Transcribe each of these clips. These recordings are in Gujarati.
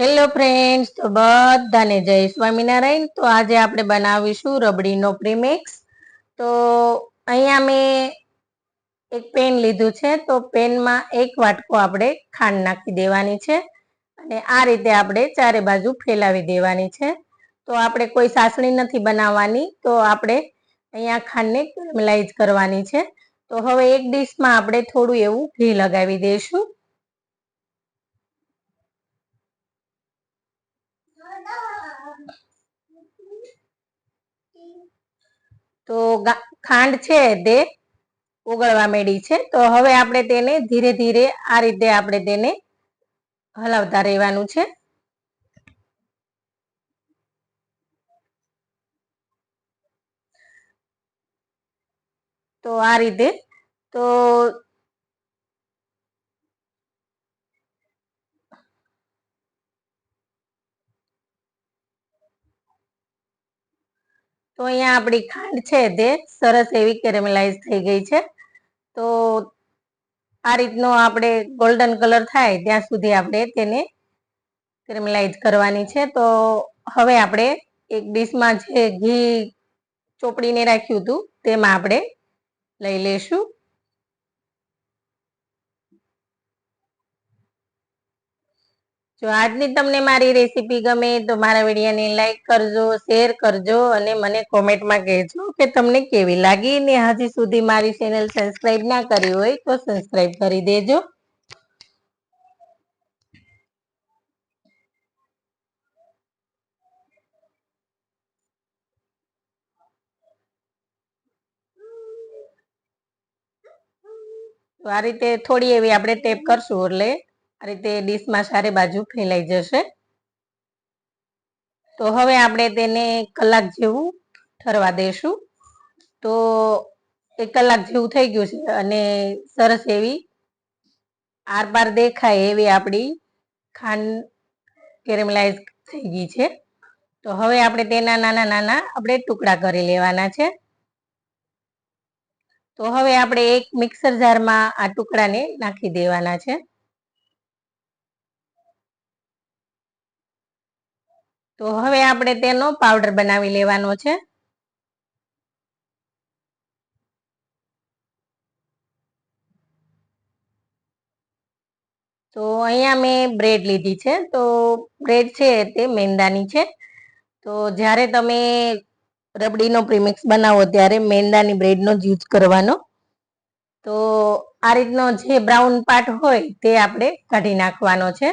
હેલો ફ્રેન્ડ્સ તો બધાને જય સ્વામિનારાયણ. તો આજે આપણે બનાવીશું રબડીનો પ્રીમિક્સ. તો અહીંયા મેં એક પેન લીધું છે, તો પેનમાં એક વાટકો આપણે ખાંડ નાખી દેવાની છે અને આ રીતે આપણે ચારે બાજુ ફેલાવી દેવાની છે. તો આપણે કોઈ સાસણી નથી બનાવવાની, તો આપણે અહીંયા ખાંડને કેરમલાઇઝ કરવાની છે. તો હવે એક ડીશમાં આપણે થોડું એવું ઘી લગાવી દઈશું. તો ખાંડ છે તે ઓગળવા માંડી છે. તો હવે આપણે તેને ધીરે ધીરે આ રીતે આપણે તેને હલાવતા રહેવાનું છે. તો આ રીતે, તો તો અહીંયા આપણી ખાંડ છે તે સરસ એવી કેરેમલાઇઝ થઈ ગઈ છે. તો આ રીતનો આપણે ગોલ્ડન કલર થાય ત્યાં સુધી આપણે તેને કેરેમલાઇઝ કરવાની છે. તો હવે આપણે એક ડીશમાં જે ઘી ચોપડીને રાખ્યું હતું તેમાં આપણે લઈ લેશું જો આજની તમને મારી રેસીપી ગમે તો મારા વિડીયોને લાઈક કરજો શેર કરજો અને મને કોમેન્ટમાં કહેજો કે તમને કેવી લાગી ને હજી સુધી મારી ચેનલ સબસ્ક્રાઈબ ના કરી હોય તો સબસ્ક્રાઈબ કરી દેજો. આ રીતે થોડી એવી આપણે ટેપ કરશું એટલે આ રીતે ડીશમાં સારી બાજુ ફેલાઈ જશે. તો હવે આપણે તેને કલાક જેવું ઠરવા દઈશું તો એક કલાક જેવું થઈ ગયું છે અને સરસ એવી આરપાર દેખાય એવી આપણી ખાંડ કેરેમલાઇઝ થઈ ગઈ છે. તો હવે આપણે તેના નાના નાના આપણે ટુકડા કરી લેવાના છે. તો હવે આપણે એક મિક્સર જારમાં આ ટુકડાને નાખી દેવાના છે. તો હવે આપણે તેનો પાવડર બનાવી લેવાનો છે. તો અહીંયા મેં બ્રેડ લીધી છે. તો બ્રેડ છે તે મેંદાની છે. તો જ્યારે તમે રબડીનો પ્રીમિક્સ બનાવો ત્યારે મેંદાની બ્રેડનો જ યુઝ કરવાનો. તો આ રીતનો જે બ્રાઉન પાર્ટ હોય તે આપણે કાઢી નાખવાનો છે.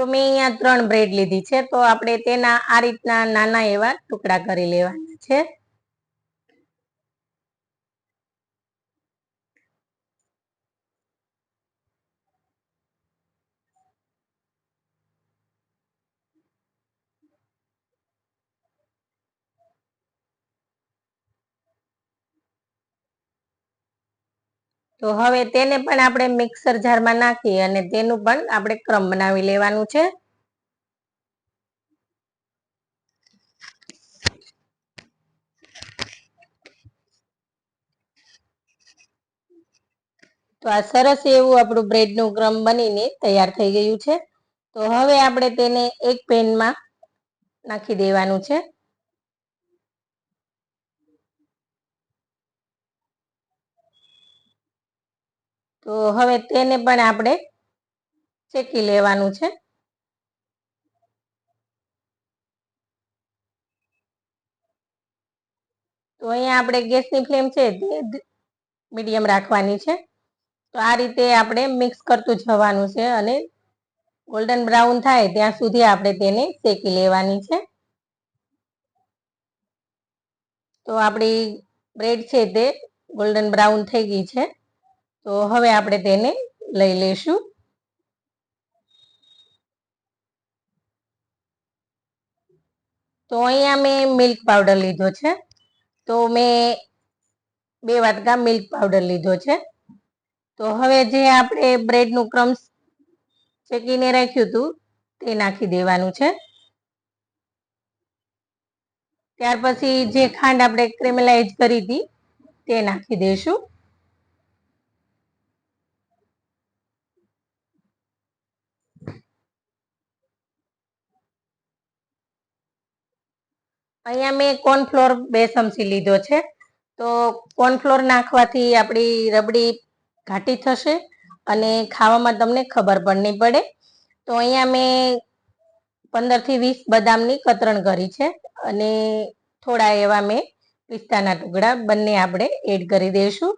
તો મેં અહીંયા ત્રણ બ્રેડ લીધી છે, તો આપણે તેના આ રીતના નાના એવા ટુકડા કરી લેવાના છે. તો હવે તેને પણ આપણે મિક્સર જારમાં નાખી અને તેનું પણ આપણે ક્રમ બનાવી લેવાનું છે. તો આ સરસ એવું આપણું બ્રેડનું ક્રમ બનીને તૈયાર થઈ ગયું છે. તો હવે આપણે તેને એક પેનમાં નાખી દેવાનું છે. તો હવે તેને પણ આપણે શેકી લેવાનું છે. તો અહીંયા આપણે ગેસની ફ્લેમ છે તે મીડિયમ રાખવાની છે. તો આ રીતે આપણે મિક્સ કરતું જવાનું છે અને ગોલ્ડન બ્રાઉન થાય ત્યાં સુધી આપણે તેને શેકી લેવાની છે. તો આપણી બ્રેડ છે તે ગોલ્ડન બ્રાઉન થઈ ગઈ છે. તો હવે આપણે તેને લઈ લઈશું. તો અહીંયા મેં મિલ્ક પાવડર લીધો છે. તો મેં બે વાટકા મિલ્ક પાવડર લીધો છે. તો હવે જે આપણે બ્રેડનું ક્રમ્સ શેકીને રાખ્યું હતું, તે નાખી દેવાનું છે. ત્યાર પછી જે ખાંડ આપણે ક્રેમેલાઇઝ કરી હતી, તે નાખી દઈશું અહીંયા મેં કોર્નફ્લોર બે ચમચી લીધો છે. તો કોર્નફ્લોર નાખવાથી આપણી રબડી ઘાટી થશે અને ખાવામાં તમને ખબર પણ નહીં પડે. તો અહીંયા મેં પંદરથી વીસ બદામની કતરણ કરી છે અને થોડા એવા મેં પિસ્તાના ટુકડા બંને આપણે એડ કરી દઈશું.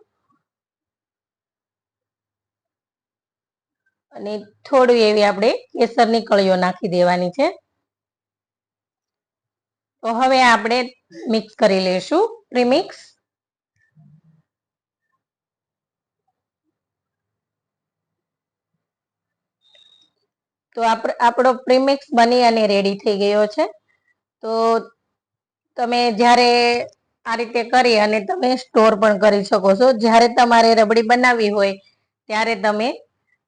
અને થોડું એવી આપણે કેસરની કળીઓ નાખી દેવાની છે. તો હવે આપણે મિક્સ કરી લઈશું. પ્રીમિક્સ તો આપણો પ્રીમિક્સ બની અને રેડી થઈ ગયો છે. તો તમે જ્યારે આ રીતે કરી અને તમે સ્ટોર પણ કરી શકો છો. જ્યારે તમારે રબડી બનાવવી હોય, ત્યારે તમે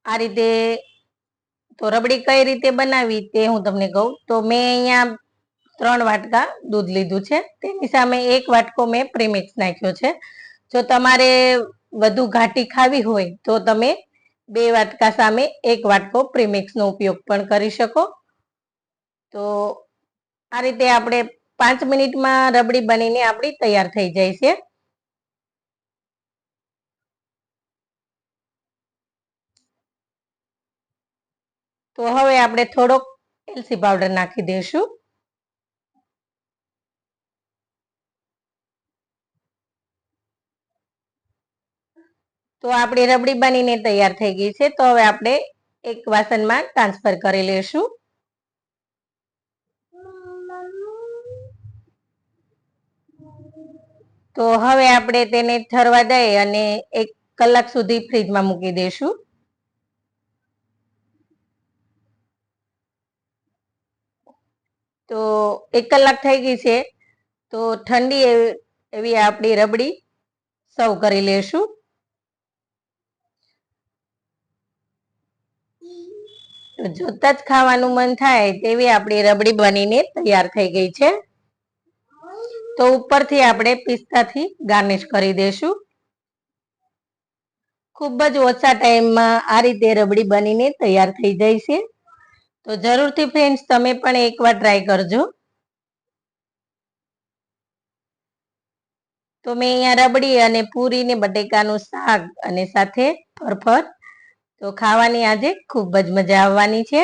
આ રીતે, તો રબડી કઈ રીતે બનાવી તે હું તમને કહું. તો મેં અહીંયા ત્રણ વાટકા દૂધ લીધું છે. તેની સામે એક વાટકો મેં પ્રીમિક્સ નાખ્યો છે. જો તમારે વધુ ઘાટી ખાવી હોય તો તમે બે વાટકા સામે એક વાટકો પ્રીમિક્સનો ઉપયોગ પણ કરી શકો. તો આ રીતે આપણે પાંચ મિનિટમાં રબડી બનીને આપણી તૈયાર થઈ જાય છે. તો હવે આપણે થોડોક એલસી પાવડર નાખી દઈશું. તો આપણી રબડી બનીને તૈયાર થઈ ગઈ છે. તો હવે આપણે એક વાસણમાં ટ્રાન્સફર કરી લઈશું. તો હવે આપણે તેને ઠરવા દઈ અને એક કલાક સુધી ફ્રીજમાં મૂકી દઈશું. તો એક કલાક થઈ ગઈ છે. તો ઠંડી એવી આપણી રબડી સર્વ કરી લેશું તો જોતા જ ખાવાનું મન થાય તેવી આપણી રબડી બનીને તૈયાર થઈ ગઈ છે. તો ઉપરથી આપણે પિસ્તાથી ગાર્નિશ કરી દઈશું ખૂબ જ ઓછા ટાઈમમાં આ રીતે રબડી બનીને તૈયાર થઈ જાય છે. તો જરૂરથી ફ્રેન્ડ્સ તમે પણ એકવાર ટ્રાય કરજો. તો મેં અહીંયા રબડી અને પૂરી ને બટેકાનું શાક અને સાથે ફરફર તો ખાવાની આજે ખૂબ જ મજા આવવાની છે.